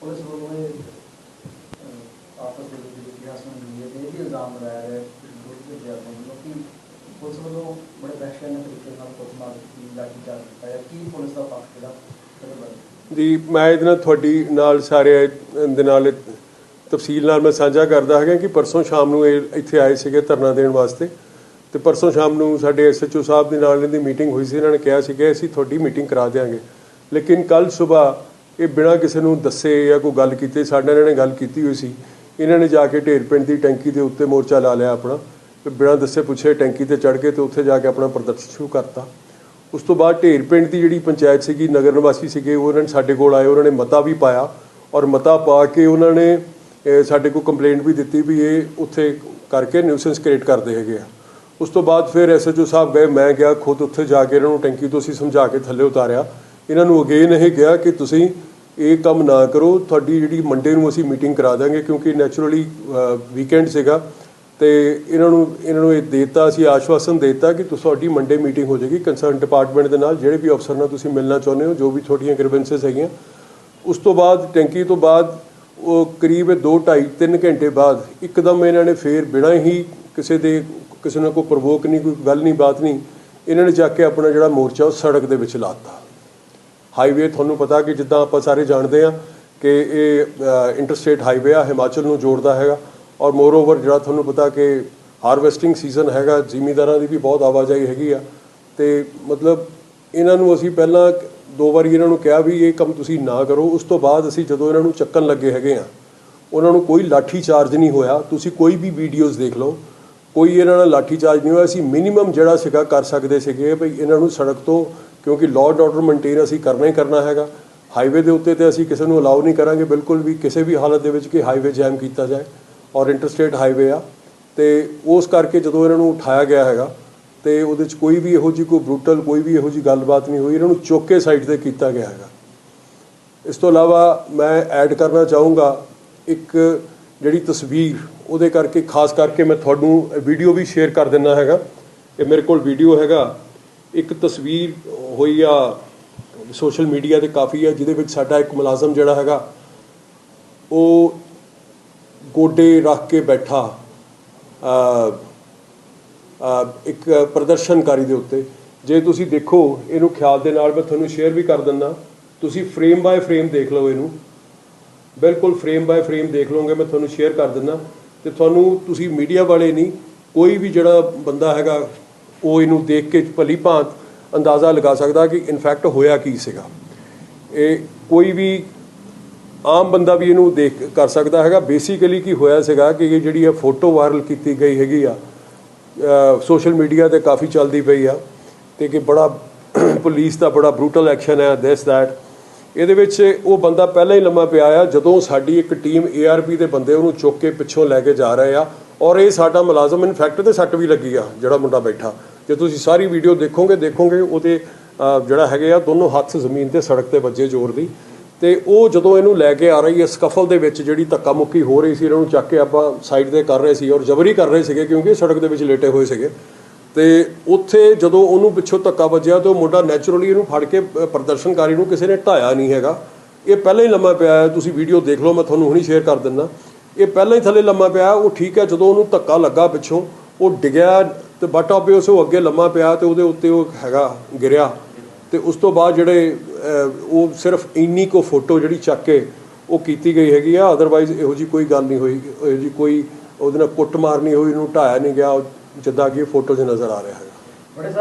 Police ਵੱਲੋਂ ਇਹ ਆਪਸ ਦੇ ਵਿੱਚ ਇਤਿਹਾਸ ਨੂੰ ਮਿਲੀ ਤੇ ਇਹ ਵੀ ਇਲਜ਼ਾਮ ਲਗਾਇਆ ਹੈ ਕਿ ਦੇ ਵਿਦਿਆਰਥੀਆਂ ਵੱਲੋਂ ਕਿ ਪੁਲਿਸ ਵੱਲੋਂ ਬੜੇ ਵਹਿਸ਼ਤਾਨਾ ਤਰੀਕੇ ਨਾਲ ਕੁੱਟਮਾਰ ਕੀਤੀ ਲਾਠੀ ਚਾਰਜ ਕੀਤਾ ਹੈ ਕੀ ਪੁਲਿਸ ਦਾ ਪੱਖ ਜਿਹੜਾ ਜੀ ਮੈਂ ਇਹਦੇ ਨਾਲ ਤੁਹਾਡੀ ਨਾਲ ਸਾਰੇ ਦੇ ਨਾਲ ਤਫਸੀਲ ਨਾਲ ਮੈਂ ਸਾਂਝਾ ਕਰਦਾ ਹੈਗਾ ਕਿ ਪਰਸੋਂ ਸ਼ਾਮ ਨੂੰ ਇਹ ਇੱਥੇ ਆਏ ਸੀਗੇ ਧਰਨਾ ਦੇਣ ਵਾਸਤੇ ਤੇ ਪਰਸੋਂ ਸ਼ਾਮ ਨੂੰ ਸਾਡੇ ਐਸਐਚਓ ਸਾਹਿਬ ਦੇ ਨਾਲ ਇਹਦੀ ਮੀਟਿੰਗ ਹੋਈ ਸੀ, ਇਹਨਾਂ ਨੇ ਕਿਹਾ ਸੀ ਕਿ ਅਸੀਂ ਤੁਹਾਡੀ ਮੀਟਿੰਗ ਕਰਾ ਦਿਆਂਗੇ। ਲੇਕਿਨ ਕੱਲ ਸਵੇਰ ਇਹ ਬਿਨਾਂ ਕਿਸੇ ਨੂੰ ਦੱਸੇ ਜਾਂ ਕੋਈ ਗੱਲ ਕੀਤੇ, ਸਾਡੇ ਨਾਲ ਇਹਨਾਂ ਨੇ ਗੱਲ ਕੀਤੀ ਹੋਈ ਸੀ। ਇਹਨਾਂ ਨੇ ਜਾ ਕੇ ਢੇਰ ਪਿੰਡ ਦੀ ਟੈਂਕੀ ਦੇ ਉੱਤੇ ਮੋਰਚਾ ਲਾ ਲਿਆ ਆਪਣਾ। ਤੇ ਬਿਨਾਂ ਦੱਸੇ ਪੁੱਛੇ ਟੈਂਕੀ ਤੇ ਚੜ ਕੇ ਤੇ ਉੱਥੇ ਜਾ ਕੇ ਆਪਣਾ ਪ੍ਰਦਰਸ਼ਨ ਸ਼ੁਰੂ ਕਰਤਾ। ਉਸ ਤੋਂ ਬਾਅਦ ਢੇਰ ਪਿੰਡ ਦੀ ਜਿਹੜੀ ਪੰਚਾਇਤ ਸੀਗੀ, ਨਗਰ ਨਿਵਾਸੀ ਸੀਗੇ ਉਹਨਾਂ ਨੇ ਸਾਡੇ ਕੋਲ ਆਏ, ਉਹਨਾਂ ਨੇ ਮਤਾ ਵੀ ਪਾਇਆ। ਔਰ ਮਤਾ ਪਾ ਕੇ ਉਹਨਾਂ ਨੇ ਸਾਡੇ ਕੋਲ ਕੰਪਲੇਂਟ ਵੀ ਦਿੱਤੀ ਵੀ ਇਹ ਉੱਥੇ ਕਰਕੇ ਨਿਊਸੈਂਸ ਕ੍ਰੀਏਟ ਕਰਦੇ ਹੈਗੇ ਆ। ਉਸ ਤੋਂ ਬਾਅਦ ਫਿਰ ਐਸਐਚਓ ਸਾਹਿਬ ਗਏ, ਮੈਂ ਗਿਆ, ਖੁਦ ਉੱਥੇ ਜਾ ਕੇ ਇਹਨਾਂ ਨੂੰ ਟੈਂਕੀ ਤੋਂ ਅਸੀਂ ਸਮਝਾ ਕੇ ਥੱਲੇ ਉਤਾਰਿਆ। ਇਹਨਾਂ ਨੂੰ ਅਗੇਨ ਇਹ ਕਿਹਾ ਕਿ ਤੁਸੀਂ ਇਹ ਕੰਮ ਨਾ ਕਰੋ, ਤੁਹਾਡੀ ਜਿਹੜੀ ਮੰਡੇ ਨੂੰ ਅਸੀਂ ਮੀਟਿੰਗ ਕਰਾ ਦਾਂਗੇ ਕਿਉਂਕਿ ਨੈਚੁਰਲੀ ਵੀਕਐਂਡ ਸੀਗਾ ਤੇ ਇਹਨਾਂ ਨੂੰ ਇਹਨਾਂ ਨੂੰ ਇਹ ਦਿੱਤਾ, ਅਸੀਂ ਆਸ਼ਵਾਸਨ ਦੇਤਾ ਕਿ ਤੁਹਾਡੀ ਮੰਡੇ ਮੀਟਿੰਗ ਹੋ ਜਾਏਗੀ। ਕੰਸਰਨ ਡਿਪਾਰਟਮੈਂਟ ਦੇ ਨਾਲ, ਜਿਹੜੇ ਵੀ ਅਫਸਰ ਨਾਲ ਤੁਸੀਂ ਮਿਲਣਾ ਚਾਹੁੰਦੇ ਹੋ, ਜੋ ਵੀ ਤੁਹਾਡੀਆਂ ਗ੍ਰੀਵੈਂਸਸ ਹੈਗੀਆਂ, ਉਸ ਤੋਂ ਬਾਅਦ, ਟੈਂਕੀ ਤੋਂ ਬਾਅਦ, ਉਹ ਕਰੀਬ 2 2.5 3 ਘੰਟੇ ਬਾਅਦ, ਇੱਕਦਮ ਇਹਨਾਂ ਨੇ ਫੇਰ ਬਿਨਾਂ ਹੀ ਕਿਸੇ ਦੇ, ਕਿਸੇ ਨਾਲ ਕੋਈ ਪ੍ਰਵੋਕ ਨਹੀਂ, ਕੋਈ ਗੱਲ ਨਹੀਂ, ਬਾਤ ਨਹੀਂ, ਇਹਨਾਂ ਨੇ ਜਾ ਕੇ ਆਪਣਾ ਜਿਹੜਾ ਮੋਰਚਾ, ਉਹ ਸੜਕ ਦੇ ਵਿੱਚ ਲਾਤਾ ਹਾਈਵੇ, ਤੁਹਾਨੂੰ ਪਤਾ ਕਿ ਜਿੱਦਾਂ ਆਪਾਂ ਸਾਰੇ ਜਾਣਦੇ ਆ ਕਿ ਇਹ ਇੰਟਰਸਟੇਟ ਹਾਈਵੇ ਆ, ਹਿਮਾਚਲ ਨੂੰ ਜੋੜਦਾ ਹੈਗਾ ਔਰ ਮੋਰ ਓਵਰ ਜਿਹੜਾ ਤੁਹਾਨੂੰ ਪਤਾ ਕਿ ਹਾਰਵੈਸਟਿੰਗ ਸੀਜ਼ਨ ਹੈਗਾ, ਜ਼ਿਮੀਦਾਰਾਂ ਦੀ ਵੀ ਬਹੁਤ ਆਵਾਜਾਈ ਹੈਗੀ ਆ ਤੇ ਮਤਲਬ ਇਹਨਾਂ ਨੂੰ ਅਸੀਂ ਪਹਿਲਾਂ ਦੋ ਵਾਰੀ ਇਹਨਾਂ ਨੂੰ ਕਿਹਾ ਵੀ ਇਹ ਕੰਮ ਤੁਸੀਂ ਨਾ ਕਰੋ, ਉਸ ਤੋਂ ਬਾਅਦ ਅਸੀਂ ਜਦੋਂ ਇਹਨਾਂ ਨੂੰ ਚੱਕਣ ਲੱਗੇ ਹੈਗੇ ਆ, ਉਹਨਾਂ ਨੂੰ ਕੋਈ ਲਾਠੀ ਚਾਰਜ ਨਹੀਂ ਹੋਇਆ, ਤੁਸੀਂ ਕੋਈ ਵੀ ਵੀਡੀਓਜ਼ ਦੇਖ ਲਓ, ਕੋਈ ਇਹਨਾਂ ਨਾਲ ਲਾਠੀ ਚਾਰਜ ਨਹੀਂ ਹੋਇਆ, ਅਸੀਂ ਮਿਨੀਮਮ ਜਿਹੜਾ ਸੀਗਾ ਕਰ ਸਕਦੇ ਸੀਗੇ ਭਈ ਇਹਨਾਂ ਨੂੰ ਸੜਕ ਤੋਂ ਕਿਉਂਕਿ ਲਾਅ ਐਂਡ ਆਰਡਰ ਮੇਨਟੇਨ ਅਸੀਂ ਕਰਨਾ ਹੀ ਕਰਨਾ ਹੈਗਾ। ਹਾਈਵੇ ਦੇ ਉੱਤੇ ਤੇ ਅਸੀਂ ਕਿਸੇ ਨੂੰ ਅਲਾਉ ਨਹੀਂ ਕਰਾਂਗੇ ਬਿਲਕੁਲ ਵੀ ਕਿਸੇ ਵੀ ਹਾਲਤ ਦੇ ਵਿੱਚ ਕਿ ਹਾਈਵੇ ਜੈਮ ਕੀਤਾ ਜਾਏ ਔਰ ਇੰਟਰਸਟੇਟ ਹਾਈਵੇ ਆ। ਤੇ ਉਸ ਕਰਕੇ ਜਦੋਂ ਇਹਨਾਂ ਨੂੰ ਉਠਾਇਆ ਗਿਆ ਹੈਗਾ, ਤੇ ਉਹਦੇ 'ਚ ਕੋਈ ਵੀ ਇਹੋ ਜਿਹੀ ਕੋਈ ਬਰੂਟਲ ਕੋਈ ਵੀ ਇਹੋ ਜਿਹੀ ਗੱਲਬਾਤ ਨਹੀਂ ਹੋਈ। ਇਹਨਾਂ ਨੂੰ ਚੁੱਕ ਕੇ ਸਾਈਡ ਤੇ ਕੀਤਾ ਗਿਆ ਹੈਗਾ। ਇਸ ਤੋਂ ਇਲਾਵਾ ਮੈਂ ਐਡ ਕਰਨਾ ਚਾਹੂੰਗਾ ਇੱਕ ਜਿਹੜੀ ਤਸਵੀਰ, ਉਹਦੇ ਕਰਕੇ ਖਾਸ ਕਰਕੇ ਮੈਂ ਤੁਹਾਨੂੰ ਵੀਡੀਓ ਵੀ ਸ਼ੇਅਰ ਕਰ ਦਿੰਦਾ ਹੈਗਾ। ਇਹ ਮੇਰੇ ਕੋਲ ਵੀਡੀਓ ਹੈਗਾ। ਇੱਕ ਤਸਵੀਰ ਹੋਈ ਆ ਸੋਸ਼ਲ ਮੀਡੀਆ ਤੇ ਕਾਫੀ ਆ, ਜਿਹਦੇ ਵਿੱਚ ਸਾਡਾ ਇੱਕ ਮੁਲਾਜ਼ਮ ਜਿਹੜਾ ਹੈਗਾ, ਉਹ ਗੋਡੇ ਰੱਖ ਕੇ ਬੈਠਾ ਇੱਕ ਪ੍ਰਦਰਸ਼ਨਕਾਰੀ ਦੇ ਉੱਤੇ। ਜੇ ਤੁਸੀਂ ਦੇਖੋ ਇਹਨੂੰ ਖਿਆਲ ਦੇ ਨਾਲ ਮੈਂ ਤੁਹਾਨੂੰ ਸ਼ੇਅਰ ਵੀ ਕਰ ਦਿੰਦਾ। ਤੁਸੀਂ ਫਰੇਮ ਬਾਏ ਫਰੇਮ ਦੇਖ ਲਓ ਇਹਨੂੰ। ਬਿਲਕੁਲ ਫਰੇਮ ਬਾਏ ਫਰੇਮ ਦੇਖ ਲਓਗੇ, ਮੈਂ ਤੁਹਾਨੂੰ ਸ਼ੇਅਰ ਕਰ ਦਿੰਦਾ। ਤੇ ਤੁਹਾਨੂੰ ਤੁਸੀਂ ਮੀਡੀਆ ਵਾਲੇ ਨਹੀਂ, ਕੋਈ ਵੀ ਜਿਹੜਾ ਬੰਦਾ ਹੈਗਾ ਉਹ ਇਹਨੂੰ ਦੇਖ ਕੇ ਭਲੀ ਭਾਂਤ ਅੰਦਾਜ਼ਾ ਲਗਾ ਸਕਦਾ ਕਿ ਇਨਫੈਕਟ ਹੋਇਆ ਕੀ ਸੀਗਾ। ਇਹ ਕੋਈ ਵੀ ਆਮ ਬੰਦਾ ਵੀ ਇਹਨੂੰ ਦੇਖ ਕਰ ਸਕਦਾ ਹੈਗਾ। ਬੇਸਿਕਲੀ ਕੀ ਹੋਇਆ ਸੀਗਾ ਕਿ ਇਹ ਜਿਹੜੀ ਇਹ ਫੋਟੋ ਵਾਇਰਲ ਕੀਤੀ ਗਈ ਹੈਗੀ ਆ ਸੋਸ਼ਲ ਮੀਡੀਆ ਤੇ ਕਾਫੀ ਚੱਲਦੀ ਪਈ ਆ ਤੇ ਕਿ ਬੜਾ ਪੁਲਿਸ ਦਾ ਬੜਾ ਬਰੂਟਲ ਐਕਸ਼ਨ ਹੈ ਦਿਸ ਦੈਟ ਇਹਦੇ ਵਿੱਚ ਉਹ ਬੰਦਾ ਪਹਿਲਾਂ ਹੀ ਲੰਮਾ ਪਿਆ ਆ, ਜਦੋਂ ਸਾਡੀ ਇੱਕ ਟੀਮ ਏਆਰਪੀ ਦੇ ਬੰਦੇ ਉਹਨੂੰ ਚੁੱਕ ਕੇ ਪਿੱਛੋਂ ਲੈ ਕੇ ਜਾ ਰਹੇ ਆ। ਔਰ ਇਹ ਸਾਡਾ ਮੁਲਾਜ਼ਮ ਇਨਫੈਕਟ ਤੇ ਸੱਟ ਵੀ ਲੱਗੀ ਆ, ਜਿਹੜਾ ਮੁੰਡਾ ਬੈਠਾ। ਜੇ ਤੁਸੀਂ ਸਾਰੀ ਵੀਡੀਓ ਦੇਖੋਗੇ ਦੇਖੋਗੇ ਉਹਦੇ ਜਿਹੜਾ ਹੈਗੇ ਆ, ਦੋਨੋਂ ਹੱਥ ਜ਼ਮੀਨ ਤੇ ਸੜਕ ਤੇ ਵੱਜੇ ਜ਼ੋਰ ਦੀ। ਤੇ ਉਹ ਜਦੋਂ ਇਹਨੂੰ ਲੈ ਕੇ ਆ ਰਹੀ ਹੈ ਸਕਫਲ ਦੇ ਵਿੱਚ ਜਿਹੜੀ ਧੱਕਾ ਮੁੱਕੀ ਹੋ ਰਹੀ ਸੀ, ਇਹਨਾਂ ਨੂੰ ਚੱਕ ਕੇ ਆਪਾਂ ਸਾਈਡ ਤੇ ਕਰ ਰਹੇ ਸੀ ਔਰ ਜ਼ਬਰੀ ਕਰ ਰਹੇ ਸੀਗੇ ਕਿਉਂਕਿ ਸੜਕ ਦੇ ਵਿੱਚ ਲੇਟੇ ਹੋਏ ਸੀਗੇ। ਤੇ ਉੱਥੇ ਜਦੋਂ ਉਹਨੂੰ ਪਿੱਛੋਂ ਧੱਕਾ ਵੱਜਿਆ ਤੇ ਉਹ ਮੁੰਡਾ ਨੈਚੁਰਲੀ ਇਹਨੂੰ ਫੜ ਕੇ ਪ੍ਰਦਰਸ਼ਨਕਾਰੀ ਨੂੰ ਕਿਸੇ ਨੇ ਢਾਇਆ ਨਹੀਂ ਹੈਗਾ। ਇਹ ਪਹਿਲਾਂ ਹੀ ਲੰਮਾ ਪਿਆ ਹੈ, ਤੁਸੀਂ ਵੀਡੀਓ ਦੇਖ ਲਓ, ਮੈਂ ਤੁਹਾਨੂੰ ਹੁਣੀ ਸ਼ੇਅਰ ਕਰ ਦਿੰਦਾ। ਇਹ ਪਹਿਲਾਂ ਹੀ ਥੱਲੇ ਲੰਮਾ ਪਿਆ, ਉਹ ਠੀਕ ਹੈ, ਜਦੋਂ ਉਹਨੂੰ ਧੱਕਾ ਲੱਗਾ ਪਿੱਛੋਂ, ਉਹ ਡਿੱਗਿਆ ਤੇ ਬਟ ਆਪੇ ਉਸ ਉਹ ਅੱਗੇ ਲੰਮਾ ਪਿਆ ਤੇ ਉਹਦੇ ਉੱਤੇ ਉਹ ਹੈਗਾ, ਗਿਰਿਆ। ਤੇ ਉਸ ਤੋਂ ਬਾਅਦ ਜਿਹੜੇ ਉਹ ਸਿਰਫ ਇੰਨੀ ਕੋ ਫੋਟੋ ਜਿਹੜੀ ਚੱਕ ਕੇ ਉਹ ਕੀਤੀ ਗਈ ਹੈਗੀ ਆ ਅਦਰਵਾਈਜ਼ ਇਹੋ ਜੀ ਕੋਈ ਗੱਲ ਨਹੀਂ ਹੋਈ, ਇਹੋ ਜੀ ਕੋਈ ਉਹਦੇ ਨਾਲ ਕੁੱਟ ਮਾਰਨੀ ਹੋਈ ਉਹਨੂੰ ਢਾਇਆ ਨਹੀਂ ਗਿਆ, ਉਹ ਜਿੱਦਾਂ ਕਿ ਫੋਟੋ 'ਚ ਨਜ਼ਰ ਆ ਰਿਹਾ ਹੈਗਾ।